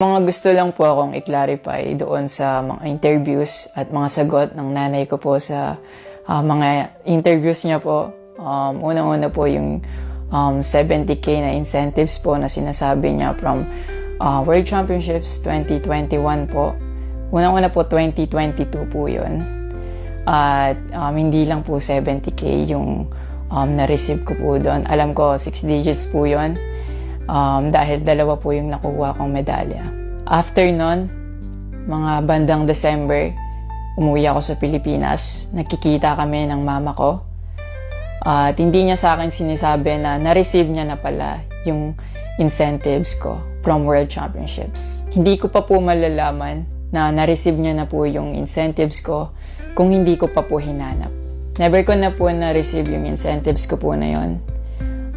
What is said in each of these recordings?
Mga gusto lang po akong i-clarify doon sa mga interviews at mga sagot ng nanay ko po sa ah, mga interviews niya po. Um, Unang-una po yung um, 70k na incentives po na sinasabi niya from ah, World Championships 2021 po. Unang-una po 2022 po yun. At um, hindi lang po 70k yung um, na-receive ko po doon. Alam ko 6 digits po yun um, dahil dalawa po yung nakuha kong medalya. After nun, mga bandang December, umuwi ako sa Pilipinas. Nakikita kami ng mama ko. At hindi niya sa akin sinisabi na na-receive niya na pala yung incentives ko from World Championships. Hindi ko pa po malalaman na na-receive niya na po yung incentives ko kung hindi ko pa po hinanap. Never ko na po na-receive yung incentives ko po na yon.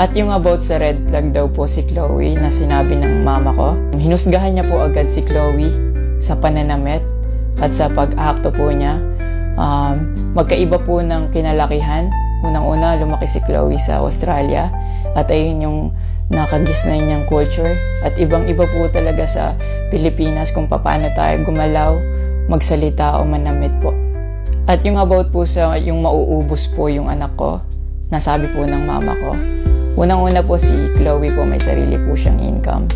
At yung about sa red flag daw po si Chloe na sinabi ng mama ko, hinusgahan niya po agad si Chloe sa pananamit at sa pag-akto po niya. Um, magkaiba po ng kinalakihan. Unang-una, lumaki si Chloe sa Australia at ayun yung nakagisnay niyang culture. At ibang-iba po talaga sa Pilipinas kung paano tayo gumalaw, magsalita o manamit po. At yung about po sa yung mauubos po yung anak ko, nasabi po ng mama ko. Unang-una po si Chloe po may sarili po siyang income.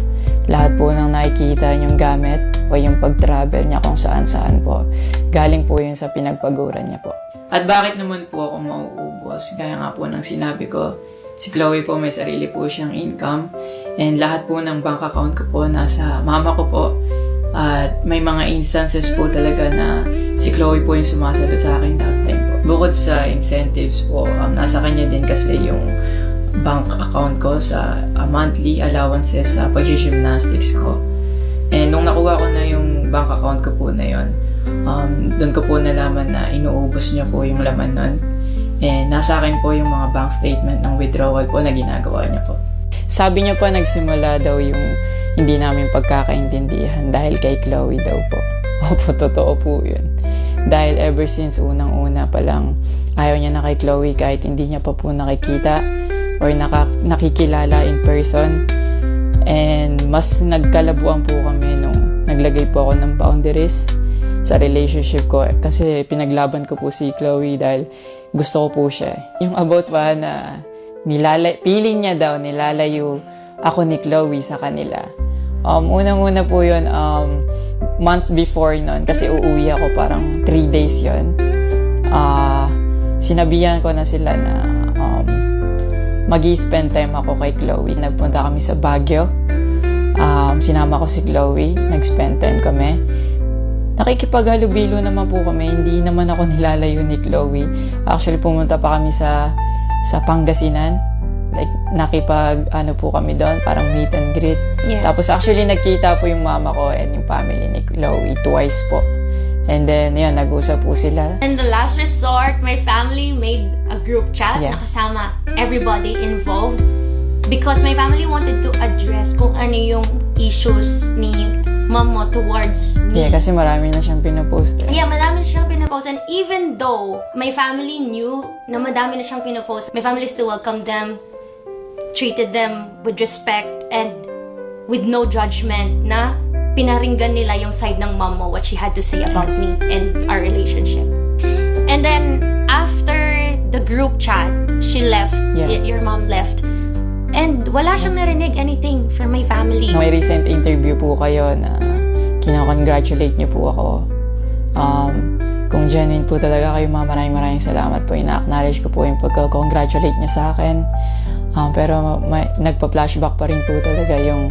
Lahat po ng nakikita niyong gamit o yung pag-travel niya kung saan-saan po. Galing po yun sa pinagpaguran niya po. At bakit naman po ako mauubos? Gaya nga po ng sinabi ko, si Chloe po may sarili po siyang income and lahat po ng bank account ko po nasa mama ko po. At may mga instances po talaga na si Chloe po yung sumasagot sa akin that time po. Bukod sa incentives po, um, nasa kanya din kasi yung bank account ko sa uh, monthly allowances sa pag-gymnastics ko. And nung nakuha ko na yung bank account ko po na yon, um, doon ko po nalaman na inuubos niya po yung laman nun. And nasa akin po yung mga bank statement ng withdrawal po na ginagawa niya po. Sabi niya po nagsimula daw yung hindi namin pagkakaintindihan dahil kay Chloe daw po. Opo, totoo po yun. Dahil ever since unang-una pa lang, ayaw niya na kay Chloe kahit hindi niya pa po nakikita or naka, nakikilala in person. And mas nagkalabuan po kami nung naglagay po ako ng boundaries sa relationship ko kasi pinaglaban ko po si Chloe dahil gusto ko po siya. Yung about pa na nilala feeling niya daw nilalayo ako ni Chloe sa kanila. Um, unang-una po yun, um, months before nun, kasi uuwi ako parang 3 days yon Ah, sinabihan ko na sila na um, mag spend time ako kay Chloe. Nagpunta kami sa Baguio. Um, sinama ko si Chloe. Nag-spend time kami. Nakikipaghalubilo naman po kami. Hindi naman ako nilalayo ni Chloe. Actually, pumunta pa kami sa sa Pangasinan. Like, nakipag, ano po kami doon, parang meet and greet. Yeah. Tapos actually, nagkita po yung mama ko and yung family ni Chloe twice po. And then, yun, nag-usap po sila. And the last resort, my family made a group chat Yeah. na kasama everybody involved because my family wanted to address kung ano yung issues ni mom mo towards me. Yeah, kasi marami na siyang pinopost. Eh. Yeah, madami na siyang pinopost. And even though my family knew na madami na siyang pinopost, my family still welcomed them, treated them with respect and with no judgment na pinaringgan nila yung side ng mom mo, what she had to say about me and our relationship. And then, after the group chat, she left, Yeah. y- your mom left, and wala siyang narinig anything from my family. May recent interview po kayo na kinakongratulate niyo po ako. Um, kung genuine po talaga kayo, mga maraming maraming salamat po. Ina-acknowledge ko po yung pagka-congratulate niyo sa akin. Um, pero may, nagpa-flashback pa rin po talaga yung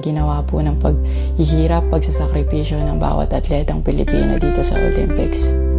ginawa po ng paghihirap, pagsasakripisyo ng bawat atletang Pilipino dito sa Olympics.